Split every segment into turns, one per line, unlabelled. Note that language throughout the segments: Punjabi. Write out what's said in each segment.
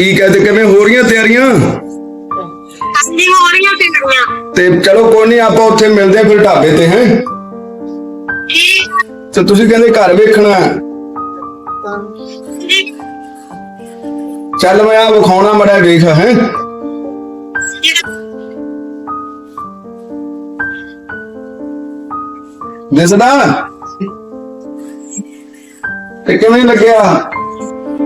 ਠੀਕ ਹੈ ਤੇ ਕਿਵੇਂ ਹੋ ਰਹੀਆਂ ਤਿਆਰੀਆਂ?
ਹਾਂਜੀ ਹੋ ਰਹੀਆਂ ਤਿੰਨੀਆਂ
ਤੇ ਚਲੋ ਕੋਈ ਨਹੀਂ ਆਪਾਂ ਉੱਥੇ ਮਿਲਦੇ ਆ ਫਿਰ ਢਾਬੇ ਤੇ ਹੈ? ਤੇ ਤੁਸੀਂ ਕਹਿੰਦੇ ਘਰ ਵੇਖਣਾ ਚੱਲ ਮੈਂ ਆ ਵਿਖਾਉਣਾ ਮੜਾ ਵੇਖ ਹੈ? ਦਿਸਦਾ? ਤੇ ਕਿਵੇਂ ਲੱਗਿਆ?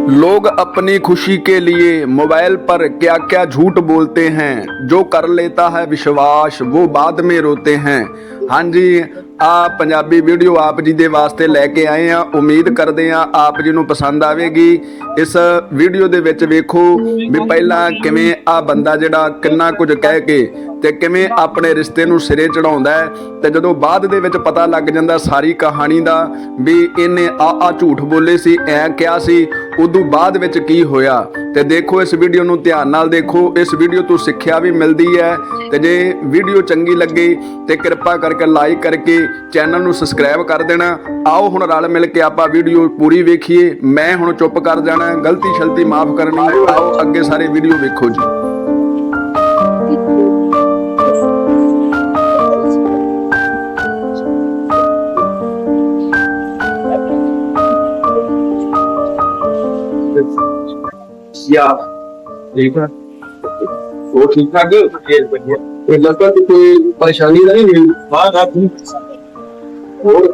लोग अपनी खुशी के लिए मोबाइल पर क्या क्या झूठ बोलते हैं जो कर लेता है विश्वास वो बाद में रोते हैं ਹਾਂਜੀ ਆ ਪੰਜਾਬੀ ਵੀਡੀਓ ਆਪ ਜੀ ਦੇ ਵਾਸਤੇ ਲੈ ਕੇ ਆਏ ਆ ਉਮੀਦ ਕਰਦੇ ਆ ਆਪ ਜੀ ਨੂੰ ਪਸੰਦ ਆਵੇਗੀ ਇਸ ਵੀਡੀਓ ਦੇ ਵਿੱਚ ਵੇਖੋ ਵੀ ਪਹਿਲਾਂ ਕਿਵੇਂ ਆ ਬੰਦਾ ਜਿਹੜਾ ਕਿੰਨਾ ਕੁਝ ਕਹਿ ਕੇ ਤੇ ਕਿਵੇਂ ਆਪਣੇ ਰਿਸ਼ਤੇ ਨੂੰ ਸਿਰੇ ਚੜਾਉਂਦਾ ਹੈ ਤੇ ਜਦੋਂ ਬਾਅਦ ਦੇ ਵਿੱਚ ਪਤਾ ਲੱਗ ਜਾਂਦਾ ਸਾਰੀ ਕਹਾਣੀ ਦਾ ਵੀ ਇਹਨੇ ਆ ਆ ਝੂਠ ਬੋਲੇ ਸੀ, ਐ ਕਿਹਾ ਸੀ, ਉਦੋਂ ਬਾਅਦ ਵਿੱਚ ਕੀ ਹੋਇਆ? ਤੇ ਦੇਖੋ ਇਸ ਵੀਡੀਓ ਨੂੰ ਧਿਆਨ ਨਾਲ ਦੇਖੋ, ਇਸ ਵੀਡੀਓ ਤੋਂ ਸਿੱਖਿਆ ਵੀ ਮਿਲਦੀ ਹੈ। ਤੇ ਜੇ ਵੀਡੀਓ ਚੰਗੀ ਲੱਗੇ ਤੇ ਕਿਰਪਾ ਕਰਕੇ ਲਾਈਕ ਕਰਕੇ ਚੈਨਲ ਨੂੰ ਸਬਸਕ੍ਰਾਈਬ ਕਰ ਦੇਣਾ। ਆਓ ਹੁਣ ਰਲ ਮਿਲ ਕੇ ਆਪਾਂ ਵੀਡੀਓ ਪੂਰੀ ਵੇਖੀਏ। ਮੈਂ ਹੁਣ ਚੁੱਪ ਕਰ ਜਾਣਾ ਗਲਤੀ ਸ਼ਲਤੀ ਮਾਫ ਕਰਨੀ ਆਓ ਅੱਗੇ ਸਾਰੇ ਵੀਡੀਓ ਵੇਖੋ ਜੀ।
ਯਾ ਦੇਖਣਾ ਉਹ ਠੀਕ ਠਾਕ ਫੇਰ ਵਧੀਆ ਤੇ ਲੱਗਦਾ ਕਿ ਕੋਈ ਪਰੇਸ਼ਾਨੀ ਤਾਂ ਨਹੀਂ ਹੋਈ ਹਾਂ ਨਾ ਤੁਸੀਂ ਹੋਰ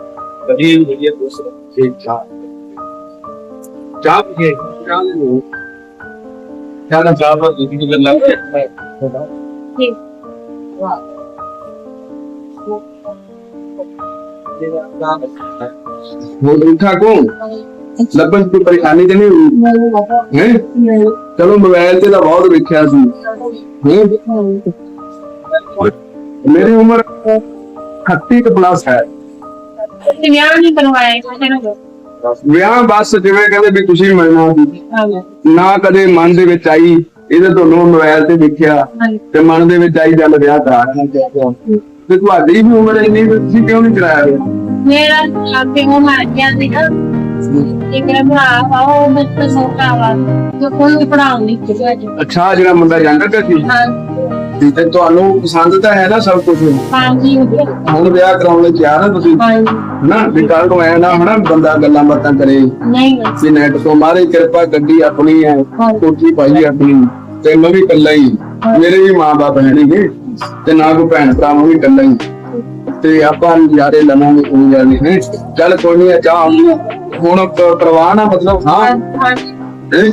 ਵਧੀਆ ਵਧੀਆ ਦੋਸਤ ਠੀਕ ਠਾਕ ਚਾਹ ਪੀਏ ਚਾਹ ਲਓ ਚਾਹ ਦਾ ਚਾਹ ਦਾ ਜਿੰਦਗੀ
ਦੇ
ਨਾਲ ਠੀਕ ਵਾਹ ਜਿਹੜਾ ਨਾਮ ਹੈ ਉਹ ਠੀਕ ਠਾਕ ਹੋ ਲੱਭਣ ਦੀ ਪਰੇਸ਼ਾਨੀ ਤੇ ਨਹੀਂ ਹੋਈ? ਹੈ? ਚਲੋ ਮੋਬਾਈਲ ਤੇ ਤਾਂ ਬਹੁਤ ਵੇਖਿਆ ਸੀ? ਮੇਰੀ ਉਮਰ 38 ਪਲੱਸ ਹੈ।
ਵਿਆਹ ਨਹੀਂ ਕਰਵਾਇਆ ਕਿਸੇ ਨੂੰ?
ਵਿਆਹ ਬਸ ਜਿਵੇਂ ਕਹਿੰਦੇ ਵੀ ਤੁਸੀਂ ਮਿਲਣਾ ਸੀ। ਨਾ ਕਦੇ ਮਨ ਦੇ ਵਿੱਚ ਆਈ ਇਹਦੇ ਤੁਹਾਨੂੰ ਮੋਬਾਈਲ ਤੇ ਦੇਖਿਆ ਤੇ ਮਨ ਦੇ ਵਿੱਚ ਆਈ ਗੱਲ ਵਿਆਹ ਕਰਾਉਣਾ ਤੇ ਤੁਹਾਡੀ ਵੀ ਉਮਰ ਇੰਨੀ ਤੁਸੀਂ ਕਿਉਂ ਨਹੀਂ ਕਰਾਇਆ?
ਮੇਰਾ ਆਪੇ ਉਹ ਮਰ ਗਿਆ ਸੀ ਨਾ ਇਹ ਮੇਰਾ ਭਰਾ ਵਾ ਉਹ ਬੱਚਾ ਛੋਟਾ ਵਾ ਜੋ ਕੋਈ ਪੜਾਉਣ ਨਹੀਂ ਕਿਹਾ ਜੀ
ਅੱਛਾ ਆਹ ਜਿਹੜਾ ਮੁੰਡਾ ਜਾਂਦਾ ਪਿਆ ਸੀ?
ਹਾਂ
ਤੇ ਤੁਹਾਨੂੰ ਪਸੰਦ ਤਾਂ ਹੈ ਨਾ ਸਭ ਕੁਝ
ਹਾਂਜੀ
ਹੁਣ ਵਿਆਹ ਕਰਾਉਣ ਲਈ ਤਿਆਰ ਆ ਤੁਸੀਂ? ਹਨਾ ਵੀ ਕੱਲ ਨੂੰ ਐ ਨਾ ਹਨਾ ਬੰਦਾ ਗੱਲਾਂ ਬਾਤਾਂ ਕਰੇ।
ਨਹੀਂ
ਵੀ ਨੈਟ ਤੋਂ ਮਾਰੇ ਕਿਰਪਾ ਗੱਡੀ ਆਪਣੀ ਹੈ ਕੋਠੀ ਪਾਈ ਆਪਣੀ। ਤੇ ਮੈਂ ਵੀ ਇਕੱਲਾ ਹੀ। ਮੇਰੇ ਵੀ ਮਾਂ-ਬਾਪ ਹੈ ਨਹੀਂਗੇ ਤੇ ਨਾ ਕੋਈ ਭੈਣ ਭਰਾ ਮੈਂ ਵੀ ਇਕੱਲਾ ਹੀ। ਤੇ ਆਪਾਂ ਨਜ਼ਾਰੇ ਲਵਾਂਗੇ ਕੋਈ ਗੱਲ ਨਹੀਂ ਹੈਂ। ਚੱਲ ਕੋਈ ਨਹੀਂ ਚਾਹ। ਹੁਣ ਕ- ਕਰਵਾਉਣਾ ਮਤਲਬ ਹਾਂ।
ਹਾਂਜੀ
ਹੈਂ?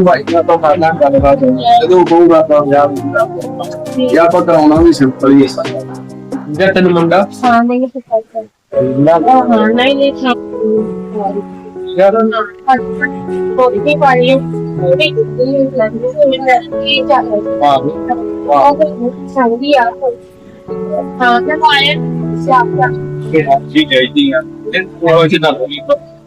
ਭਾਈ ਨਾਲ ਤਾਂ ਕਰਨਾ ਗੱਲਬਾਤ। ਜਦੋਂ ਹੋਊਗਾ ਤਾਂ ਯਾਰ ਯਾ ਆਪਾਂ ਕਰਾਉਣਾ ਵੀ ਸਿੰਪਲ ਹੀ ਹੈ ਜੇ ਤੈਨੂੰ ਮੁੰਡਾ?
ਹਾਂ ਨਹੀਂ ਸਿਖਾਈ ਕਰ ਹਾਂ ਨਹੀਂ ਨਹੀਂ ਹਾਂ।
ਯਾਰ
ਕੋਈ ਵੀ ਕੋਈ ਵੀ ਲੰਗੀ ਨਹੀਂ ਚਾਹੀਦਾ
ਭਾਵੇਂ
ਵਾਹ ਚੰਗੀ ਆ। ਹਾਂ ਤੇ ਪਾਣੀ ਸਿਆਪਾ।
ਠੀਕ
ਹੈ
ਜੀ ਹਾਂ
ਜੇ। ਕੋਈ ਨਾ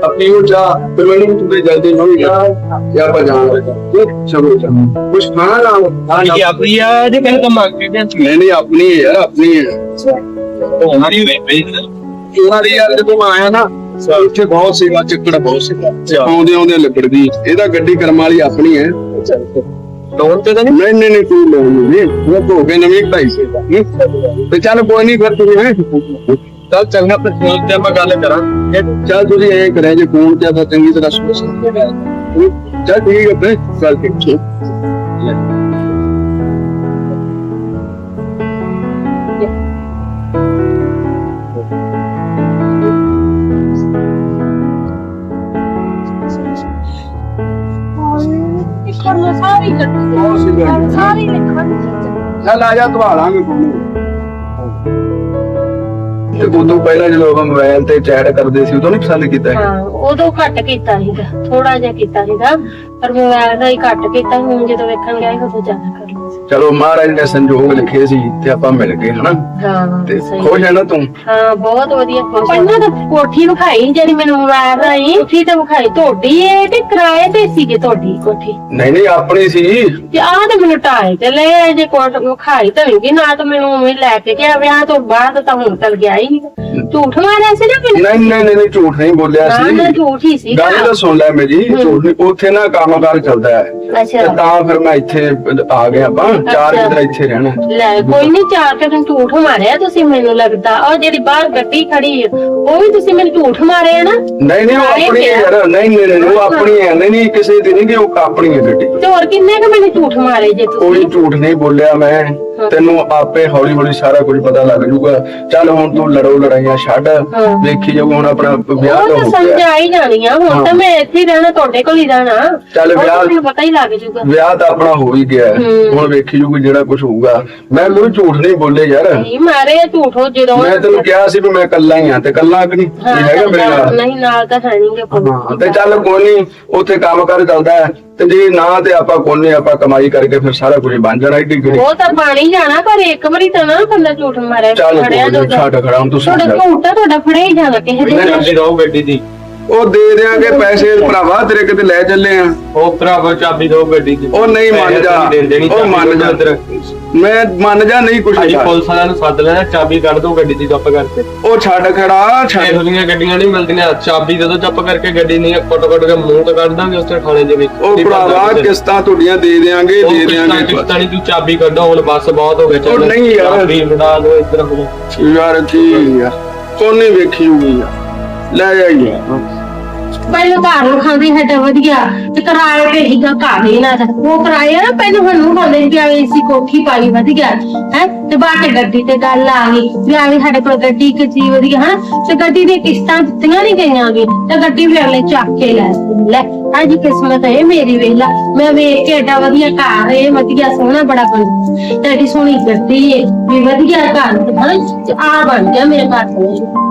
ਆਪਣੀ ਉਹ ਜਾ ਫਿਰ ਮੈਨੂੰ ਤੁਮੇ ਜਲਦੀ ਨਹੀਂ ਜਾ ਜਾਂ ਆਪਾਂ ਜਾਣਾ ਚਲੋ ਚਲੋ ਕੁਝ ਖਾਣਾ ਨਾ
ਹਾਂ ਜੀ ਆਪਣੀ ਆ ਜੇ ਕਹੇ ਤਾਂ ਮੰਗ ਕੇ
ਨਹੀਂ ਨਹੀਂ ਆਪਣੀ ਹੈ ਯਾਰ ਆਪਣੀ ਹੈ
ਹਮਾਰੀ ਵੇ ਵੇ
ਉਹਨਾਂ ਦੀ ਯਾਰ ਜਦੋਂ ਮੈਂ ਆਇਆ ਨਾ ਉੱਥੇ ਬਹੁਤ ਸੀਗਾ ਚੱਕੜ ਬਹੁਤ ਸੀਗਾ ਆਉਂਦੇ ਆਉਂਦੇ ਲਿਬੜਦੀ ਇਹਦਾ ਗੱਡੀ ਕਰਮ ਵਾਲੀ ਆਪਣੀ ਹੈ
ਲੋਨ ਤੇ ਤਾਂ ਨਹੀਂ
ਨਹੀਂ ਨਹੀਂ ਕੋਈ ਲੋੜ ਨਹੀਂ ਉਹ ਧੋ ਕੇ ਨਵੀਂ ਕਢਾਈ ਸੀ ਹੂੰ। ਤੇ ਚੱਲ ਕੋਈ ਨਹੀਂ ਫਿਰ ਤੁਸੀਂ ਹੈ
ਚੱਲ ਚੰਗਾ ਫਿਰ ਫੋਨ ਤੇ ਆਪਾਂ ਗੱਲ ਕਰਾਂਗੇ
ਚੱਲ ਤੁਸੀਂ ਇਹ ਕਰਿਆ ਜੇ ਫੋਨ ਤੇ ਆਪਾਂ ਚੰਗੀ ਤਰ੍ਹਾਂ ਸੁਣ ਚੱਲ ਠੀਕ ਹੈ ਫਿਰ ਚੱਲ ਠੀਕ।
ਕਰਨਾ ਸਾਰੀ ਕੱਟੀ ਸਾਰੀ ਲਿਖਣ
ਚੱਲ ਆ ਜਾ ਧਵਾ ਲਾਂਗੇ ਫੋਨ। ਤੇ ਉਦੋਂ ਪਹਿਲਾਂ ਜਦੋਂ ਆਪਾਂ ਮੋਬਾਈਲ ਤੇ ਚੈਟ ਕਰਦੇ ਸੀ, ਉਦੋਂ ਨਹੀਂ ਪਸੰਦ ਕੀਤਾ ਇਹ?
ਹਾਂ, ਉਦੋਂ ਘੱਟ ਕੀਤਾ ਸੀਗਾ ਥੋੜਾ ਜਿਹਾ ਕੀਤਾ ਸੀਗਾ, ਪਰ ਮੋਬਾਈਲ ਦਾ ਹੀ ਘੱਟ ਕੀਤਾ, ਹੁਣ ਜਦੋਂ ਵੇਖਣ ਗਿਆ ਸੀ, ਉਦੋਂ ਜ਼ਿਆਦਾ ਕਰ ਲਿਆ
ਚਲੋ ਮਹਾਰਾਜ ਨੇ ਸੰਜੋਗ ਲਿਖੇ ਸੀ ਤੇ ਆਪਾਂ ਮਿਲ ਗਏ ਹਨਾ?
ਹਾਂ
ਤੇ
ਸਹੀ।
ਖੁਸ਼ ਹੈ ਨਾ ਤੂੰ?
ਹਾਂ ਬਹੁਤ ਵਧੀਆ ਖੁਸ਼ ਪਹਿਲਾਂ ਤਾਂ ਕੋਠੀ ਵਿਖਾਈ ਜਿਹੜੀ ਮੈਨੂੰ ਮੋਬਾਈਲ ਆਈ ਕੋਠੀ ਤਾਂ ਵਿਖਾਈ। ਤੁਹਾਡੀ ਏ ਤੇ ਕਿਰਾਏ ਤੇ ਸੀਗੇ ਤੁਹਾਡੀ ਕੋਠੀ?
ਨਹੀਂ ਨਹੀਂ ਆਪਣੀ ਸੀ।
ਤੇ ਆਹ ਤਾਂ ਮੈਨੂੰ ਢਾਏ ਤੇ ਲੈ ਆਏ ਜੇ ਕੋਠ ਵਿਖਾਈ ਤਾਂ ਵੀ ਨਾ ਤਾਂ ਮੈਨੂੰ ਉਵੇਂ ਲੈ ਕੇ ਗਿਆ ਵਿਆਹ ਤੋਂ ਬਾਅਦ ਤਾਂ ਹੁਣ ਤੱਕ ਗਿਆ ਹੀ ਨਹੀਂ। ਝੂਠ ਮਾਰਿਆ ਸੀ ਨਾ ਮੈਨੂੰ
ਨਹੀਂ ਨਹੀਂ ਨਹੀਂ ਨਹੀਂ, ਝੂਠ ਨਹੀਂ ਬੋਲਿਆ
ਨਾ ਨਾ
ਸੀ
ਝੂਠ ਹੀ ਸੀ
ਗੱਲ ਤਾਂ। ਸੁਣ ਲੈ ਮੇਰੀ ਝੂਠ ਨਹੀਂ ਉੱਥੇ ਨਾ ਕੰਮਕਾਰ ਚੱਲਦਾ ਹੈ।
ਅੱਛਾ।
ਤੇ ਤਾਂ ਫਿਰ ਮੈਂ ਇੱਥੇ ਆ ਗਿਆ ਆਪਾਂ। ਚਾਰ
ਅੱਛਾ।
ਇੱਥੇ ਰਹਿਣਾ।
ਲੈ ਕੋਈ ਨਹੀਂ ਚਾਰ ਕੇ ਦਿਨ ਝੂਠ ਮਾਰਿਆ ਤੁਸੀਂ ਮੈਨੂੰ ਲੱਗਦਾ। ਉਹ ਜਿਹੜੀ ਬਾਹਰ ਗੱਡੀ ਖੜੀ ਹੈ ਉਹ ਵੀ ਤੁਸੀਂ ਮੈਨੂੰ ਝੂਠ ਮਾਰਿਆ ਨਾ?
ਨਹੀਂ ਨਹੀਂ ਉਹ ਆਪਣੀ ਹੈ। ਯਾਰ ਨਹੀਂ ਨਹੀਂ ਨਹੀਂ ਉਹ ਆਪਣੀ ਹੈ ਨਹੀਂ ਨਹੀਂ ਕਿਸੇ ਦੀ ਨਹੀਂ ਕਿ ਉਹ ਆਪਣੀ ਹੈ ਗੱਡੀ।
ਤੇ ਹੋਰ ਕਿੰਨੇ ਕੁ ਮੈਨੂੰ ਝੂਠ ਮਾਰੇ ਜੇ
ਕੋਈ
ਤੁਸੀਂ?
ਝੂਠ ਨਹੀਂ ਬੋਲਿਆ ਮੈਂ। ਤੈਨੂੰ ਆਪੇ ਹੌਲੀ ਹੌਲੀ ਸਾਰਾ ਕੁਝ ਪਤਾ ਲੱਗ ਜਾਊਗਾ। ਚੱਲ ਹੁਣ ਤੂੰ ਲੜੋ ਲੜਾਈਆਂ ਛੱਡ ਵੇਖੀ ਜਾਊ ਹੁਣ ਆਪਣਾ ਵਿਆਹ ਤਾਂ ਹੋ ਗਿਆ।
ਹੀ ਜਾਣੀਆਂ ਹੁਣ ਤਾਂ ਮੈਂ ਇੱਥੇ ਹੀ ਰਹਿਣਾ ਤੁਹਾਡੇ ਕੋਲ ਹੀ ਰਹਿਣਾ।
ਚੱਲ
ਉਹ ਤਾਂ
ਵਿਆਹ-
ਮੈਨੂੰ ਪਤਾ ਹੀ ਲੱਗ ਜੂਗਾ
ਵਿਆਹ ਤਾਂ ਆਪਣਾ ਹੋ ਹੀ ਗਿਆ। ਹੈ। ਹੁਣ ਵੇਖੀ ਜਾਊਗੀ ਜਿਹੜਾ ਕੁਝ ਹੋਊਗਾ। ਮੈਂ ਕੋਈ ਝੂਠ ਨਹੀਂ ਬੋਲੇ ਯਾਰ।
ਨਹੀਂ ਮਾਰੇ ਝੂਠੋ ਜਦੋਂ
ਮੈਂ ਤੈਨੂੰ ਕਿਹਾ ਸੀ ਵੀ ਮੈਂ ਇਕੱਲਾ ਹੀ ਆ ਤੇ ਇਕੱਲਾ ਕਿ ਨਹੀਂ?
ਹਾਂ,
ਇਹ ਹੈਗਾ ਮੇਰੇ ਨਾਲ?
ਨਹੀਂ ਨਾਲ ਤਾਂ ਹੈ
ਤੇ ਚੱਲ ਕੋਈ ਨਹੀਂ ਉੱਥੇ ਕੰਮ ਕਰ ਚੱਲਦਾ ਹੈ। ਤੇ ਜੇ ਨਾ ਤੇ ਆਪਾਂ ਕੋਈ ਨਹੀਂ ਆਪਾਂ ਕਮਾਈ ਕਰਕੇ ਫਿਰ ਸਾਰਾ ਕੁਝ ਬਣ ਜਾਣਾ ਏਡੀ ਕਿਹੜੀ
ਉਹ ਤਾਂ ਬਾਣੀ ਜਾਣਾ ਪਰ ਇੱਕ ਵਾਰੀ ਤਾਂ ਨਾ ਬੰਦਾ ਝੂਠ ਮਾਰੇ
ਚੱਲ ਕੋਈ ਨੀ। ਛੱਡ ਖੜਾ ਹੁਣ ਤੂੰ
ਤੁਹਾਡਾ
ਜਾ
ਝੂਠ ਤੁਹਾਡਾ ਫੜਿਆ ਹੀ ਜਾਣਾ ਕਿਸੇ ਦੇ ਨਾਲ।
ਚਾਬੀ ਦੋ ਗੱਡੀ ਦੀ
ਉਹ ਦੇ ਦਿਆਂਗੇ ਪੈਸੇ ਭਰਾਵਾ ਤੇਰੇ ਕਿਤੇ ਲੈ ਚੱਲੇ ਆ।
ਉਹ ਭਰਾਵਾ ਚਾਬੀ ਦੋ ਗੱਡੀ ਦੀ
ਉਹ ਨਹੀਂ ਮੰਨ ਜਾ। ਉਹ ਮੰਨ ਜਾ। ਮੈਂ ਮੰਨ ਜਾ ਨਹੀਂ ਕੁਛ ਨਹੀਂ
ਪੁਲਿਸ ਵਾਲਿਆਂ ਨੂੰ ਸੱਦ ਲੈਣਾ ਚਾਬੀ ਕੱਢ ਦੋ ਗੱਡੀ ਦੀ ਚੁੱਪ ਕਰਕੇ।
ਉਹ ਛੱਡ ਖੜਾ ਛੱਡ।
ਜਿਹੀਆਂ ਗੱਡੀਆਂ ਨਹੀਂ ਮਿਲਦੀਆਂ। ਚਾਬੀ ਦੇ ਦੋ ਚੁੱਪ ਕਰਕੇ ਗੱਡੀ ਨਹੀਂ ਫੋਟੋ ਕੱਢ ਕੇ ਮੂੰਹ ਤੇ ਕੱਢ ਦਾਂਗੇ ਉੱਥੇ ਥਾਣੇ ਦੇ ਵਿੱਚ।
ਉਹ ਭਰਾਵਾ ਕਿਸ਼ਤਾਂ ਤੁਹਾਡੀਆਂ ਦੇ
ਉਹ
ਦੇ ਦਿਆਂਗੇ
ਕਿਸ਼ਤਾਂ ਨਹੀਂ ਤੂੰ ਚਾਬੀ ਕੱਢੋ ਹੁਣ ਬੱਸ ਬਹੁਤ ਹੋ ਗਿਆ
ਉਹ ਨਹੀਂ ਯਾਰ।
ਚਾਬੀ ਬਣਾ ਲਓ ਇੱਧਰ। ਹੁਣ
ਯਾਰ ਕੀ ਯਾਰ ਕੋਨੇ ਵੇਖੀ ਹੋਊਗੀ ਯਾਰ ਲੈ ਜਾਈਏ
ਪਹਿਲਾਂ ਘਰ ਨੂੰ ਖਾਂਦੀ ਹੈ ਵਧੀਆ, ਤੇ ਕਿਰਾਏ ਤੇ ਹੀਗਾ ਘਰ ਹੀ ਨਾ ਉਹ ਕਿਰਾਏ ਨਾ, ਪਹਿਲਾਂ ਸਾਨੂੰ ਖਾਂਦੇ ਸੀ ਆਵੇ ਸੀ ਕੋਠੀ ਪਾਈ ਵਧੀਆ, ਹੈ? ਤੇ ਬਾਅਦ ਚ ਗੱਡੀ ਤੇ ਗੱਲ ਆ ਗਈ ਵੀ ਆਵੇ ਸਾਡੇ ਕੋਲ ਗੱਡੀ ਕਿੱਜੀ ਵਧੀਆ ਹੈ ਤੇ ਗੱਡੀ ਦੀਆਂ ਕਿਸ਼ਤਾਂ ਦਿੱਤੀਆਂ ਨਹੀਂ ਗਈਆਂ ਵੀ, ਤੇ ਗੱਡੀ ਵੀ ਅਗਲੇ ਚੱਕ ਕੇ ਲੈ ਲੈ ਅੱਜ ਕਿਸਮਤ ਹੈ ਮੇਰੀ ਵੇਲਾ ਮੈਂ ਵੇਖ ਕੇ ਐਡਾ ਵਧੀਆ ਘਰ ਹੈ, ਵਧੀਆ ਸੋਹਣਾ ਬੜਾ ਬਣ ਤੇ ਐਡੀ ਸੋਹਣੀ ਗੱਡੀ ਹੈ, ਵੀ ਵਧੀਆ ਘਰ ਹੈ ਤੇ ਆ ਬਣ ਗਿਆ ਮੇਰੇ ਘਰ। ਤੋਂ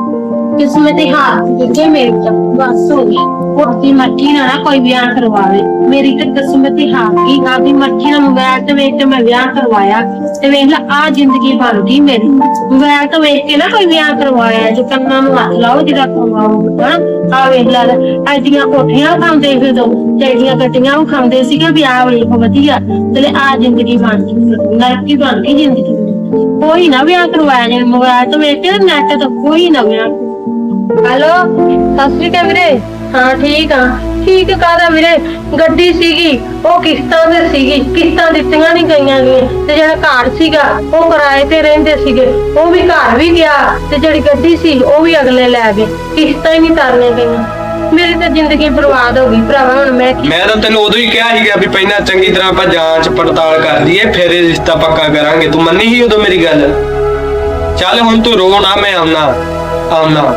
ਕਿਸਮਤ ਦੇ ਹਾथ ਦਿੱਤੇ ਮੇਰੇ ਤਾਂ ਬਸ ਹੋ ਗਈ। ਉਹਦੀ ਮਰਜ਼ੀ ਨਾਲ ਨਾ ਕੋਈ ਵਿਆਹ ਕਰਵਾਵੇ। ਮੇਰੀ ਤਾਂ ਕਿਸਮਤ ਦੇ ਹਾथ ਕੀ ਆਪਦੀ ਮਰਜ਼ੀ ਨਾਲ ਮੋਬਾਈਲ ਤੇ ਵੇਖ ਕੇ ਮੈਂ ਵਿਆਹ ਕਰਵਾਇਆ। ਤੇ ਵੇਖ ਲੈ ਆ ਜ਼ਿੰਦਗੀ ਬਣ ਗਈ ਮੇਰੀ। ਮੋਬਾਈਲ ਤੋਂ ਵੇਖ ਕੇ ਨਾ ਕੋਈ ਵਿਆਹ ਕਰਵਾਇਆ। ਜੇ ਕੰਨਾਂ ਨੂੰ ਹੱਥ ਲਾਓ, ਜਿਹੜਾ ਕਰਵਾਉਂਗਾ ਆ ਵੇਖ ਲੈ, ਐਡੀਆਂ ਕੋਠੀਆਂ ਖਾਂਦੇ ਸੀ ਦੋ। ਜਿਹੜੀਆਂ ਗੱਡੀਆਂ ਉਹ ਖਾਂਦੇ ਸੀਗੇ, ਵਿਆਹ ਵੇਖ ਵਧੀਆ। ਤੇ ਆ ਜ਼ਿੰਦਗੀ ਬਣ ਗਈ। ਨਰਕੀ ਬਣ ਗਈ ਜ਼ਿੰਦਗੀ। ਕੋਈ ਨਾ ਵਿਆਹ ਕਰਵਾਇਆ ਜੇ ਮੋਬਾਈਲ ਤੋਂ ਵੇਖ ਕੇ, ਨੈਟ ਤੋਂ ਕੋਈ ਨਾ ਵਿਆਹ ਹੈਲੋ ਸਤਿ ਸ਼੍ਰੀ ਅਕਾਲ ਵੀਰੇ। ਹਾਂ ਠੀਕ ਆ। ਠੀਕ ਕਾਦਾ ਵੀਰੇ? ਗੱਡੀ ਸੀਗੀ ਉਹ ਕਿਸ਼ਤਾਂ ਤੇ ਸੀਗੀ ਕਿਸ਼ਤਾਂ ਦਿੱਤੀਆਂ ਨਹੀਂ ਗਈਆਂ ਗੀਆਂ। ਤੇ ਜਿਹੜਾ ਘਰ ਸੀਗਾ ਉਹ ਕਿਰਾਏ ਤੇ ਰਹਿੰਦੇ ਸੀਗੇ। ਉਹ ਵੀ ਘਰ ਵੀ ਗਿਆ ਤੇ ਜਿਹੜੀ ਗੱਡੀ ਸੀ ਉਹ ਵੀ ਅਗਲੇ ਲੈ ਗਏ। ਕਿਸ਼ਤਾਂ ਹੀ ਨਹੀਂ ਤਰਨੇ ਗਈਆਂ। ਮੇਰੀ ਤਾਂ ਜ਼ਿੰਦਗੀ ਬਰਬਾਦ ਹੋ ਗਈ ਭਰਾਵਾ ਹੁਣ ਮੈਂ ਕੀ
ਮੈਂ ਤਾਂ ਤੈਨੂੰ ਉਦੋਂ ਹੀ ਕਿਹਾ ਸੀਗਾ ਵੀ ਪਹਿਲਾਂ ਚੰਗੀ ਤਰ੍ਹਾਂ ਆਪਾਂ ਜਾਂਚ ਪੜਤਾਲ ਕਰ ਲਈਏ ਫਿਰ ਇਹ ਰਿਸ਼ਤਾ ਪੱਕਾ ਕਰਾਂਗੇ। ਤੂੰ ਮੰਨੀ ਸੀ ਉਦੋਂ ਮੇਰੀ ਗੱਲ? ਚੱਲ ਹੁਣ ਤੂੰ ਰੋ ਨਾ ਮੈਂ ਆਉਣਾ ਆਉਣਾ।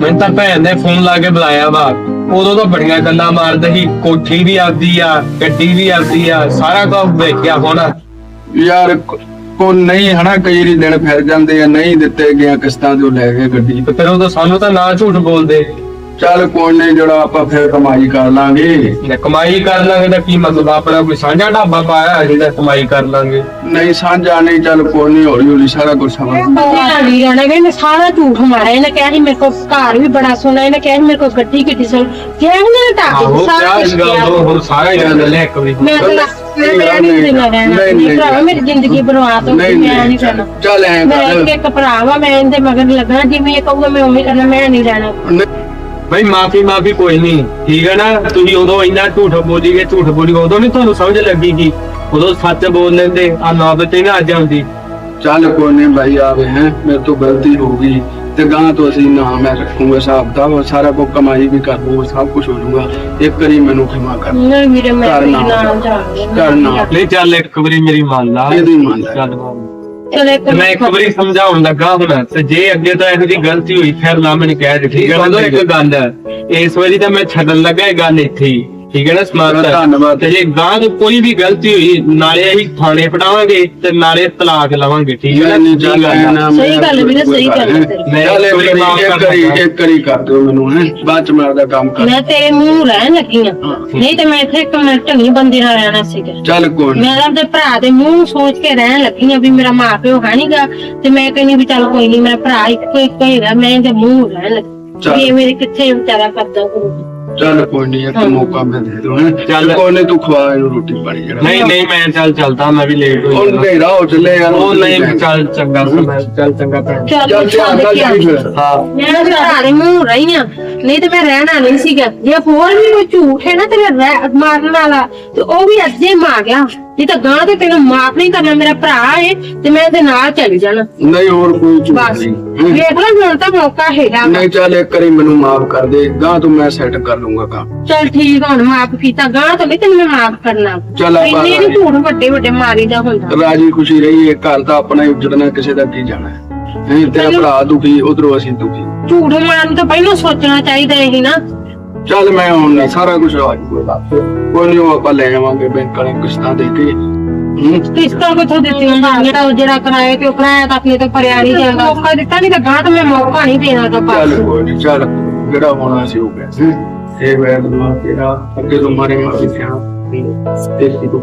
ਮੈਂ ਤਾਂ ਭੈਣ ਨੇ ਫੋਨ ਲਾ ਕੇ ਬੁਲਾਇਆ ਵਾ। ਉਦੋਂ ਤਾਂ ਬੜੀਆਂ ਗੱਲਾਂ ਮਾਰਦਾ ਸੀ ਕੋਠੀ ਵੀ ਆਪਦੀ ਆ ਗੱਡੀ ਵੀ ਆਪਦੀ ਆ ਸਾਰਾ ਕੁਝ ਵੇਖਿਆ ਹੁਣ।
ਯਾਰ ਕੋ ਨਹੀਂ ਹਨਾ ਕਈ ਵਾਰੀ ਦਿਨ ਫਿਰ ਜਾਂਦੇ ਆ ਨਹੀਂ ਦਿੱਤੇ ਗਿਆ ਕਿਸ਼ਤਾਂ ਤੋਂ ਲੈ ਕੇ ਗੱਡੀ।
ਤੇ ਫਿਰ ਉਦੋਂ ਸਾਨੂੰ ਤਾਂ ਨਾ ਝੂਠ ਬੋਲਦੇ।
ਚੱਲ ਕੋਈ ਨਹੀਂ ਜਿਹੜਾ ਆਪਾਂ ਫਿਰ ਕਮਾਈ ਕਰ ਲਾਂਗੇ।
ਜੇ ਕਮਾਈ ਕਰ ਲਾਂਗੇ ਤਾਂ ਕੀ ਮਤਲਬ ਆਪਣਾ ਕੋਈ ਸਾਂਝਾ ਢਾਬਾ ਪਾਇਆ ਜਿਹੜਾ ਕਮਾਈ ਕਰ ਲਾਂਗੇ।
ਨਹੀਂ ਸਾਂਝਾ ਨਹੀਂ ਚੱਲ ਕੋਈ ਨਹੀਂ ਹੌਲੀ ਹੌਲੀ ਸਾਰਾ ਕੁਝ ਸਮਝ
ਨਹੀਂ ਰਹਿਣਾ ਕਿ ਇਹਨੇ ਸਾਰਾ ਝੂਠ ਮਾਰਿਆ ਇਹਨੇ ਕਿਹਾ ਸੀ ਮੇਰੇ ਕੋਲ ਘਰ ਵੀ ਬੜਾ ਸੋਹਣਾ ਇਹਨੇ ਕਿਹਾ ਸੀ ਮੇਰੇ ਕੋਲ ਗੱਡੀ ਕਿੱਡੀ ਸੋਹਣੀ ਕਿਹਾ ਸੀ ਨਾ ਟਾਕੇ
ਆਹੋ
ਸਾਰਾ
ਕਿਆ ਇਸ ਗੱਲ
ਕਿਹਾ।
ਹੁਣ ਸਾਰਾ ਹੀ ਗੱਲ ਲੈ ਇੱਕ ਵਾਰੀ।
ਮੈਂ ਤਾਂ ਮੈਂ ਮੈਂ ਨਹੀਂ ਰਹਿਣਾ
ਨਹੀਂ,
ਭਰਾਵਾ ਮੇਰੀ ਜ਼ਿੰਦਗੀ ਬਰਬਾਦ ਹੋ ਗਈ
ਨਹੀਂ
ਮੈਂ ਨਹੀਂ
ਨਹੀਂ
ਰਹਿਣਾ।
ਚੱਲ ਐ
ਮੈਂ
ਕਰ।
ਇੱਕ ਭਰਾ ਵਾ ਮੈਂ ਇਹਦੇ ਮਗਰ ਲੱਗਣਾ ਜਿਵੇਂ ਇਹ ਕਹੂਗਾ ਮੈਂ ਉਵੇਂ ਕਰਨਾ ਮੈਂ ਨਹੀਂ ਰਹਿਣਾ।
ਨਹੀਂ,
ਬਈ ਮਾਫੀ ਮਾਫੀ ਕੋਈ ਨਹੀਂ ਠੀਕ ਹੈ ਨਾ? ਤੁਸੀਂ ਉਦੋਂ ਇੰਨਾ ਝੂਠ ਬੋਲੀ ਗਏ ਝੂਠ ਬੋਲੀ ਗਏ, ਉਦੋਂ ਨਹੀਂ ਤੁਹਾਨੂੰ ਸਮਝ ਲੱਗੀ ਕਿ ਉਦੋਂ ਸੱਚ ਬੋਲ ਲੈਂਦੇ ਆ ਨੌਬਤ ਤੇ ਨਾ ਅੱਜ ਆਉਂਦੀ।
ਚੱਲ ਕੋਈ ਨਹੀਂ ਭਾਈ ਆਵੇ ਹੈ ਮੇਰੇ ਤੋਂ ਗਲਤੀ ਹੋ ਗਈ ਤੇ ਗਾਂ ਤੋਂ ਅਸੀਂ ਨਾ ਮੈਂ ਰੱਖੂਗਾ ਹਿਸਾਬ ਦਾ ਸਾਰਾ ਕੁਝ ਕਮਾਈ ਵੀ ਕਰ ਲੂਗਾ ਸਭ ਕੁਝ ਹੋ ਜਾਊਗਾ। ਇੱਕ ਵਾਰੀ ਮੈਨੂੰ ਖਿਮਾ ਕਰ।
ਨਹੀਂ ਵੀਰੇ ਮੈਂ
ਕਰਨਾ। ਕਰਨਾ।
ਨਹੀਂ ਚੱਲ ਇੱਕ ਵਾਰੀ ਮੇਰੀ ਮੰਨ ਲਾ।
ਇਹਦੀ ਮੰਨ ਲੈ।
ਚੱਲ ਮੰਨ ਤੇ ਮੈਂ ਇੱਕ ਵਾਰੀ ਸਮਝਾਉਣ ਲੱਗਾ ਹੁਣ ਤੇ ਜੇ ਅੱਗੇ ਤੋਂ ਇਹੋ ਜਿਹੀ ਗਲਤੀ ਹੋਈ ਫਿਰ ਨਾ ਮੈਨੂੰ ਕਹਿ ਦੇ ਠੀਕ ਹੈ? ਨਾ ਇੱਕ ਗੱਲ ਇਸ ਵਾਰੀ ਤਾਂ ਮੈਂ ਛੱਡਣ ਲੱਗਾ ਇਹ ਗੱਲ ਇੱਥੇ ਹੀ। ਠੀਕ ਹੈ ਨਾ ਸਮਾਰਟ
ਧੰਨਵਾਦ।
ਤੇ ਜੇ ਗਾਂ ਤੋਂ ਕੋਈ ਵੀ ਗਲਤੀ ਹੋਈ ਨਾਲੇ ਅਸੀਂ ਥਾਣੇ ਪਟਾਵਾਂਗੇ ਤੇ ਨਾਲੇ ਤਲਾਕ ਲਵਾਂਗੇ ਠੀਕ ਹੈ ਨਾ ਸਿੱਧੀ ਗੱਲ ਆ।
ਸਹੀ ਗੱਲ ਹੈ ਵੀਰੇ, ਸਹੀ ਗੱਲ ਹੈ ਤੇਰੀ।
ਮੈਂ
ਚੱਲ
ਇੱਕ ਵਾਰੀ ਮਾਫ਼ ਕਰ
ਇੱਕ ਵਾਰੀ
ਦਿੰਦਾ।
ਇੱਕ ਵਾਰੀ ਕਰ ਦਿਓ ਮੈਨੂੰ ਹੈ ਬਾਅਦ ਚ ਮੈਂ ਆਪਦਾ ਕੰਮ ਕਰ
ਮੈਂ ਤੇਰੇ ਮੂੰਹ ਰਹਿਣ ਲੱਗੀ ਆ ਨਹੀਂ ਤੇ ਮੈਂ ਇੱਥੇ ਇੱਕ ਮਿੰਟ ਨਹੀਂ ਬੰਦੇ ਨਾਲ ਰਹਿਣਾ ਸੀਗਾ
ਚੱਲ ਕੋਈ ਨੀ।
ਮੈਂ ਤਾਂ ਆਪਣੇ ਭਰਾ ਦੇ ਮੂੰਹ ਨੂੰ ਸੋਚ ਕੇ ਰਹਿਣ ਲੱਗੀ ਆ ਵੀ ਮੇਰਾ ਮਾਂ ਪਿਓ ਹੈ ਨਹੀਂਗਾ ਤੇ ਮੈਂ ਕਹਿੰਦੀ ਵੀ ਚੱਲ ਕੋਈ ਨਹੀਂ ਮੇਰਾ ਭਰਾ ਇੱਕੋ ਇੱਕ ਹੈਗਾ ਮੈਂ ਇਹਦੇ ਮੂੰਹ ਰਹਿਣ ਲੱਗੀ
ਚੱਲ।
ਵੀ ਇਹ ਮੇਰੇ ਕਿੱਥੇ ਵਿਚਾਰਾ ਕਰਦਾ ਕਰੂ
ਚੱਲ ਕੋਈ ਨਹੀਂ ਇੱਕ। ਮੌਕਾ ਮੈਂ ਦੇ ਦੂੰ ਹੈ।
ਚੱਲ।
ਕੋਈ ਨਹੀਂ ਤੂੰ ਖਵਾ ਇਹਨੂੰ ਰੋਟੀ ਪਾਣੀ ਜਿਹੜਾ।
ਨਹੀਂ ਨਹੀਂ ਮੈਂ ਚੱਲ ਚੱਲਦਾ ਮੈਂ ਵੀ ਲੇਟ
ਉਹ
ਹੋ ਜਾਣਾ
ਹਨੇਰਾ ਹੋ ਚੱਲੇ ਯਾਰ
ਉਹ ਨਹੀਂ ਚੱਲ ਚੰਗਾ ਮੈਂ ਚੱਲ ਚੰਗਾ ਭੈਣ।
ਚੱਲ
ਚੱਲ ਧਿਆਨ ਨਾਲ ਜਾਈ ਫਿਰ
ਹਾਂ।
ਮੈਂ ਦੇ ਮੂੰਹ ਰਹੀ ਆ। ਨਹੀਂ ਤੇ ਮੈਂ ਰਹਿਣਾ ਨਹੀਂ ਸੀਗਾ। ਜੇ ਹੋਰ ਵੀ ਕੋਈ ਝੂਠ ਹੈ ਨਾ ਤੇਰੇ ਰਹਿ- ਮਾਰਨ ਵਾਲਾ ਤੇ ਉਹ ਵੀ ਅੱਜੇ ਮਾਰ ਗਿਆ। ਨਹੀਂ ਤਾਂ ਗਾਂ ਤੇ ਤੈਨੂੰ ਮਾਫ ਨਹੀਂ ਕਰਨਾ ਮੇਰਾ ਭਰਾ ਏ ਤੇ ਮੈਂ ਇਹਦੇ ਨਾਲ ਚਲੀ ਜਾਣਾ।
ਨਹੀਂ ਹੋਰ ਕੋਈ
ਬਸ।
ਨਹੀਂ। ਹੈਂ?
ਵੇਖ ਲੈ ਹੁਣ ਤਾਂ ਮੌਕਾ ਹੈਗਾ
ਨਹੀਂ ਚੱਲ ਇੱਕ ਵਾਰੀ ਮੈਨੂੰ ਮਾਫ ਕਰ ਦੇ ਗਾਂ ਤੋਂ ਮੈਂ ਸੈੱਟ ਕਰ ਲੂੰਗਾ ਕੰਮ।
ਚਲ ਠੀਕ ਆ, ਹੁਣ ਮਾਫ ਕੀਤਾ ਗਾਂ ਤੋਂ ਨਹੀਂ ਤੈਨੂੰ ਮੈਂ ਮਾਫ ਕਰਨਾ।
ਚੱਲ ਆਪਾਂ-
ਇੰਨੇ ਝੂਠ ਵੱਡੇ ਵੱਡੇ ਮਾਰੀ ਦਾ ਹੁੰਦਾ।
ਰਾਜੀ ਖੁਸ਼ੀ ਰਹੀਏ ਘਰ ਦਾ ਆਪਣਾ ਹੀ ਉੱਜੜਨਾ ਕਿਸੇ ਦਾ ਕੀ ਜਾਣਾ ਹੈ। ਹੈਂ, ਤੇਰਾ ਭਰਾ ਦੁਖੀ ਉਧਰੋਂ ਅਸੀਂ ਦੁਖੀ।
ਝੂਠ ਮਾਰਨ ਤੋਂ ਪਹਿਲਾਂ ਸੋਚਣਾ ਚਾਹੀਦਾ ਇਹ ਨਾ।
ਚੱਲ ਮੈਂ ਹੁਣ ਨਹੀਂ ਸਾਰਾ ਕੁਝ ਆ ਜੂਗਾ ਕੋਈ ਨਹੀਂ ਆਪਾਂ ਲੈ ਆਵਾਂਗੇ ਬੈਂਕ ਵਾਲੇ ਕਿਸ਼ਤਾਂ ਦੇ ਕੇ।
ਕਿਸ਼ਤਾਂ ਕਿੱਥੋਂ ਦਿੱਤੀਆਂ? ਜਿਹੜਾ ਉਹ ਜਿਹੜਾ ਕਿਰਾਏ ਤੇ ਉਹ ਕਿਰਾਇਆ ਤਾਂ ਆਪਣੇ ਤੋਂ ਭਰਿਆ ਨਹੀਂ ਜਾਂਦਾ। ਮੌਕਾ ਦਿੱਤਾ ਨਹੀਂ ਤਾਂ ਗਾਂ ਤੋਂ ਮੈਂ ਮੌਕਾ ਨਹੀਂ ਦੇਣਾ ਤਾਂ
ਚੱਲ ਕੋਈ ਨਹੀਂ ਚੱਲ। ਜਿਹੜਾ ਹੋਣਾ ਸੀ ਹੋ ਗਿਆ। ਇਹ ਵੈਰ ਦਾ ਤੇਰਾ। ਅੱਗੇ ਤੋਂ ਮਾਰੇ ਮਾਰੇ ਸਿਆਣਾ ਤੇ ਸੀ ਤੂੰ